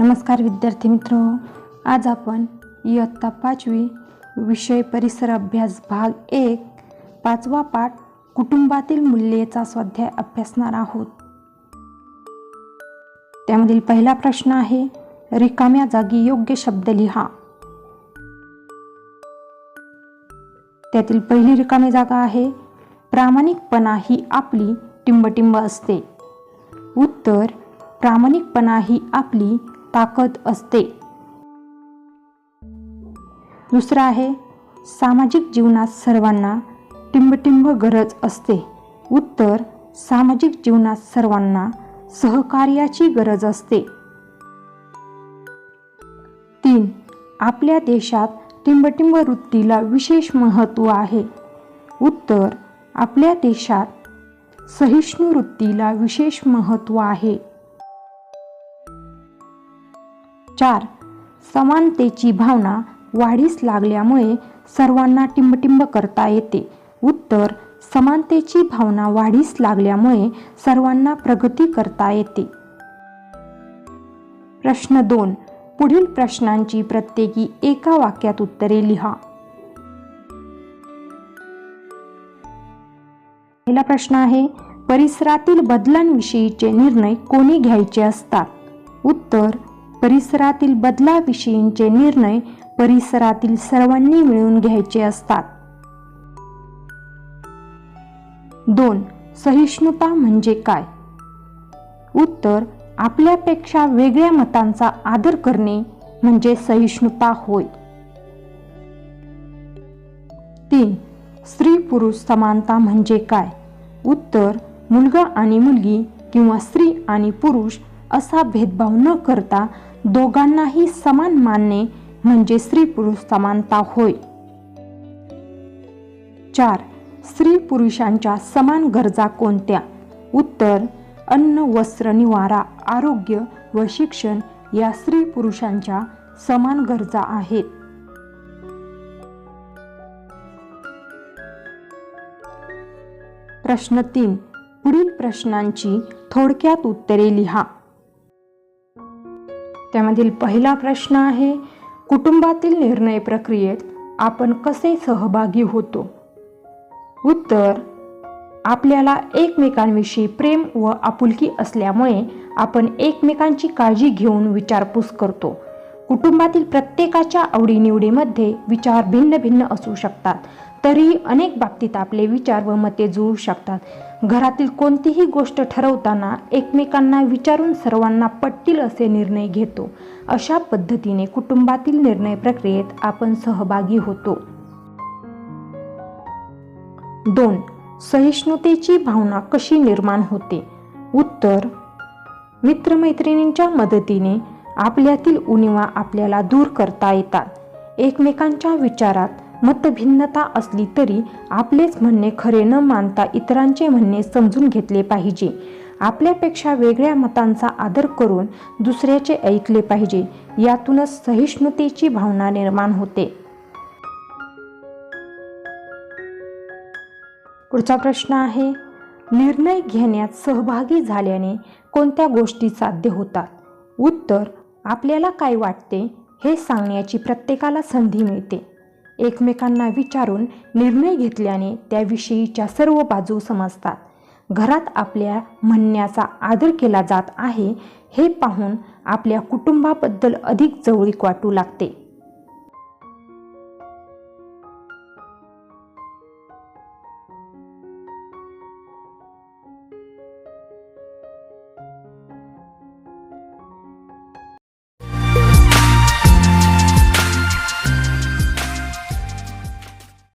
नमस्कार विद्यार्थी मित्र आज आपण इयत्ता पाचवी विषय परिसर अभ्यास भाग एक पाचवा पाठ कुटुंबातील मूल्येचा स्वाध्याय अभ्यासणार आहोत. त्यामधील पहिला प्रश्न आहे रिकाम्या जागी योग्य शब्द लिहा. त्यातील पहिली रिकामी जागा आहे प्रामाणिकपणा ही आपली टिंबटिंब असते. उत्तर प्रामाणिकपणा ही आपली ताकद असते. दुसरं आहे सामाजिक जीवनात सर्वांना टिंबटिंब गरज असते. उत्तर सामाजिक जीवनात सर्वांना सहकार्याची गरज असते. तीन आपल्या देशात टिंबटिंब वृत्तीला विशेष महत्त्व आहे. उत्तर आपल्या देशात सहिष्णू वृत्तीला विशेष महत्त्व आहे. चार समानतेची भावना वाढीस लागल्यामुळे सर्वांना टिंबटिंब करता येते. उत्तर समानतेची भावना वाढीस लागल्यामुळे सर्वांना प्रगती करता येते. प्रश्न दोन. पुढील प्रश्नांची प्रत्येकी एका वाक्यात उत्तरे लिहा. पहिला प्रश्न आहे परिसरातील बदलांविषयीचे निर्णय कोणी घ्यायचे असतात? उत्तर परिसरातील बदलाविषयींचे निर्णय परिसरातील सर्वांनी मिळून घ्यायचे असतात. दोन सहिष्णुता म्हणजे काय? उत्तर आपल्यापेक्षा वेगळ्या मतांचा आदर करणे म्हणजे सहिष्णुता होय. तीन स्त्री पुरुष समानता म्हणजे काय? उत्तर मुलगा आणि मुलगी किंवा स्त्री आणि पुरुष असा भेदभाव न करता दोघांनाही समान मानणे म्हणजे स्त्री पुरुष समानता होय. चार स्त्री पुरुषांच्या समान गरजा कोणत्या? उत्तर अन्न वस्त्र निवारा आरोग्य व शिक्षण या स्त्री पुरुषांच्या समान गरजा आहेत. प्रश्न तीन पुढील प्रश्नांची थोडक्यात उत्तरे लिहा. त्यामधील पहिला प्रश्न आहे कुटुंबातील निर्णय प्रक्रियेत आपण कसे सहभागी होतो? उत्तर आपल्याला एकमेकांविषयी प्रेम व आपुलकी असल्यामुळे आपण एकमेकांची काळजी घेऊन विचारपूस करतो. कुटुंबातील प्रत्येकाच्या आवडीनिवडीमध्ये विचार भिन्न भिन्न असू शकतात. तरीही अनेक बाबतीत आपले विचार व मते जुळू शकतात. घरातील कोणतीही गोष्ट ठरवताना एकमेकांना विचारून सर्वांना पटतील असे निर्णय घेतो. अशा पद्धतीने कुटुंबातील निर्णय प्रक्रियेत आपण सहभागी होतो. दोन सहिष्णुतेची भावना कशी निर्माण होते? उत्तर मित्रमैत्रिणींच्या मदतीने आपल्यातील उणिवा आपल्याला दूर करता येतात. एकमेकांच्या विचारात मतभिन्नता असली तरी आपलेच म्हणणे खरे न मानता इतरांचे म्हणणे समजून घेतले पाहिजे. आपल्यापेक्षा वेगळ्या मतांचा आदर करून दुसऱ्याचे ऐकले पाहिजे. यातूनच सहिष्णुतेची भावना निर्माण होते. पुढचा प्रश्न आहे निर्णय घेण्यात सहभागी झाल्याने कोणत्या गोष्टी साध्य होतात? उत्तर आपल्याला काय वाटते हे सांगण्याची प्रत्येकाला संधी मिळते. एकमेकांना विचारून निर्णय घेतल्याने त्याविषयीच्या सर्व बाजू समजतात. घरात आपल्या म्हणण्याचा आदर केला जात आहे हे पाहून आपल्या कुटुंबाबद्दल अधिक जवळीक वाटू लागते.